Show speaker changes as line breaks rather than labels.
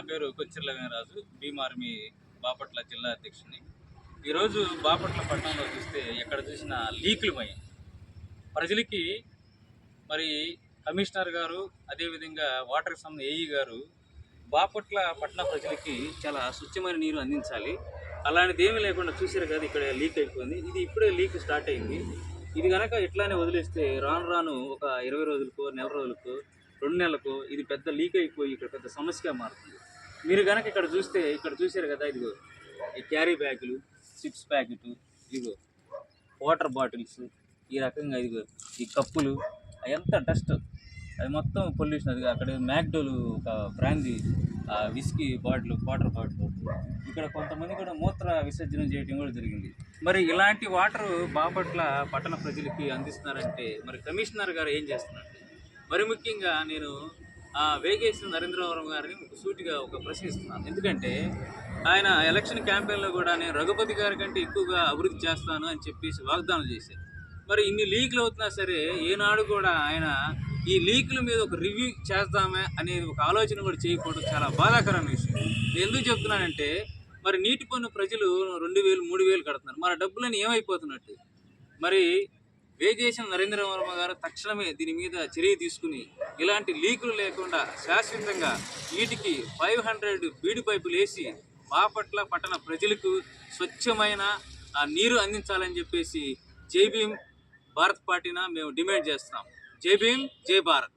నా పేరు కొచ్చిర్ల వీరరాజు భీమ్ ఆర్మీ బాపట్ల జిల్లా అధ్యక్షుని ఈరోజు బాపట్ల పట్టణంలో చూస్తే ఎక్కడ చూసినా లీకులు పోయాయి ప్రజలకి మరి కమిషనర్ గారు అదేవిధంగా వాటర్ సమ్ ఏఈ గారు బాపట్ల పట్టణ ప్రజలకి చాలా స్వచ్ఛమైన నీరు అందించాలి. అలాంటిది ఏమీ లేకుండా చూసారు కదా ఇక్కడ లీక్ అయిపోయింది. ఇది ఇప్పుడే లీక్ స్టార్ట్ అయింది. ఇది కనుక ఇట్లానే వదిలేస్తే రాను రాను ఒక ఇరవై రోజులకో నెల రోజులకో రెండు నెలలకు ఇది పెద్ద లీక్ అయిపోయి ఇక్కడ పెద్ద సమస్యగా మారుతుంది. మీరు కనుక ఇక్కడ చూస్తే ఇక్కడ చూసారు కదా ఇదిగో ఈ క్యారీ బ్యాగులు చిప్స్ ప్యాకెట్ ఇదిగో వాటర్ బాటిల్స్ ఈ రకంగా ఇదిగో ఈ కప్పులు అదంతా డస్ట్. అది మొత్తం పొల్యూషన్. అది అక్కడ మ్యాక్డోలు ఒక brandy whisky bottle water bottle. ఇక్కడ కొంతమంది కూడా మూత్ర విసర్జన చేయడం కూడా జరిగింది. మరి ఇలాంటి వాటర్ బాపట్ల పట్టణ ప్రజలకి అందిస్తున్నారంటే మరి కమిషనర్ గారు ఏం చేస్తున్నారంటే మరి ముఖ్యంగా నేను వేగేసిన నరేంద్రవరం గారిని ఒక సూటిగా ఒక ప్రశ్నిస్తున్నాను ఎందుకంటే ఆయన ఎలక్షన్ క్యాంపెయిన్లో కూడా నేను రఘుపతి గారి కంటే ఎక్కువగా అభివృద్ధి చేస్తాను అని చెప్పేసి వాగ్దానం చేశారు. మరి ఇన్ని లీకులు అవుతున్నా సరే ఏనాడు కూడా ఆయన ఈ లీకుల మీద ఒక రివ్యూ చేద్దామే అనేది ఒక ఆలోచన కూడా చేయకపోవడం చాలా బాధాకరమైన విషయం. నేను ఎందుకు చెప్తున్నానంటే మరి నీటి పన్ను ప్రజలు రెండు వేలు మూడు వేలు కడుతున్నారు. మన డబ్బులని ఏమైపోతున్నట్టు? మరి వేగేసిన నరేంద్ర వర్మ గారు తక్షణమే దీని మీద చర్య తీసుకుని ఇలాంటి లీకులు లేకుండా శాశ్వతంగా వీటికి ఫైవ్ హండ్రెడ్ బీడి పైపులు వేసి బాపట్ల పట్టణ ప్రజలకు స్వచ్ఛమైన ఆ నీరు అందించాలని చెప్పేసి జై భీమ్ భారత్ పార్టీన మేము డిమాండ్ చేస్తున్నాం. జై భీమ్ జై భారత్.